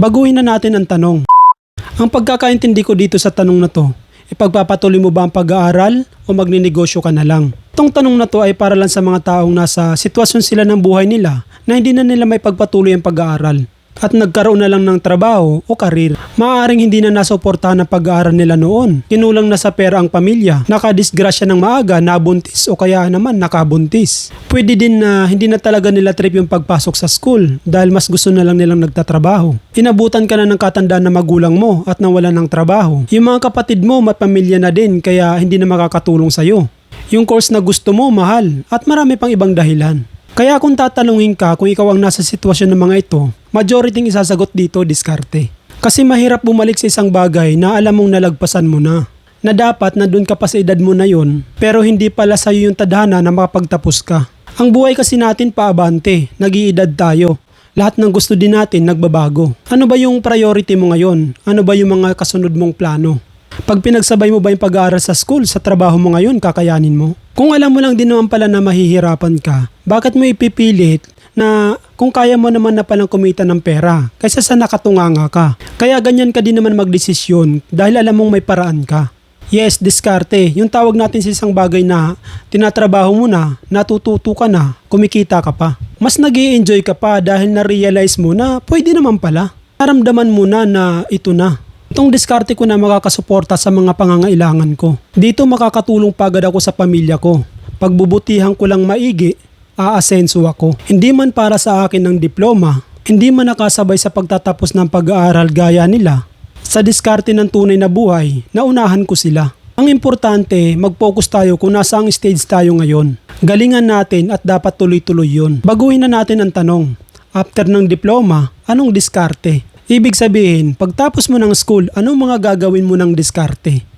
Baguhin na natin ang tanong. Ang pagkakaintindi ko dito sa tanong na to, ipagpapatuloy mo ba ang pag-aaral o magninegosyo ka na lang? Itong tanong na to ay para lang sa mga taong nasa sitwasyon sila ng buhay nila na hindi na nila may pagpatuloy ang pag-aaral at nagkaroon na lang ng trabaho o karir. Maaaring hindi na nasuportahan ang pag-aaral nila noon. Kinulang na sa pera ang pamilya. Nakadisgrasya ng maaga, nabuntis o kaya naman nakabuntis. Pwede din na hindi na talaga nila trip yung pagpasok sa school dahil mas gusto na lang nilang nagtatrabaho. Inabutan ka na ng katandaan na magulang mo at nawalan ng trabaho. Yung mga kapatid mo may pamilya na din kaya hindi na makakatulong sa'yo. Yung course na gusto mo mahal at marami pang ibang dahilan. Kaya kung tatanungin ka kung ikaw ang nasa sitwasyon ng mga ito, majority isasagot dito diskarte. Kasi mahirap bumalik sa isang bagay na alam mong nalagpasan mo na. Na dapat na doon ka pa sa edad mo na yon, pero hindi pala sa'yo yung tadhana na makapagtapos ka. Ang buhay kasi natin paabante, nag-iedad tayo. Lahat ng gusto din natin nagbabago. Ano ba yung priority mo ngayon? Ano ba yung mga kasunod mong plano? Pag pinagsabay mo ba yung pag-aaral sa school, sa trabaho mo ngayon, kakayanin mo? Kung alam mo lang din naman pala na mahihirapan ka, bakit mo ipipilit na kung kaya mo naman na palang kumita ng pera kaysa sa nakatunganga ka? Kaya ganyan ka din naman magdesisyon dahil alam mong may paraan ka. Yes, diskarte. Yung tawag natin sa isang bagay na tinatrabaho mo na, natututo ka na, kumikita ka pa. Mas nag enjoy ka pa dahil na-realize mo na pwede naman pala. Naramdaman mo na na ito na. Itong diskarte ko na makakasuporta sa mga pangangailangan ko. Dito makakatulong pagad ako sa pamilya ko. Pagbubutihan ko lang maigi, aasenso ako. Hindi man para sa akin ng diploma, hindi man nakasabay sa pagtatapos ng pag-aaral gaya nila. Sa diskarte ng tunay na buhay, naunahan ko sila. Ang importante, mag-focus tayo kung nasa ang stage tayo ngayon. Galingan natin at dapat tuloy-tuloy yun. Baguhin na natin ang tanong. After ng diploma, anong diskarte? Ibig sabihin, pagtapos mo ng school, anong mga gagawin mo ng diskarte?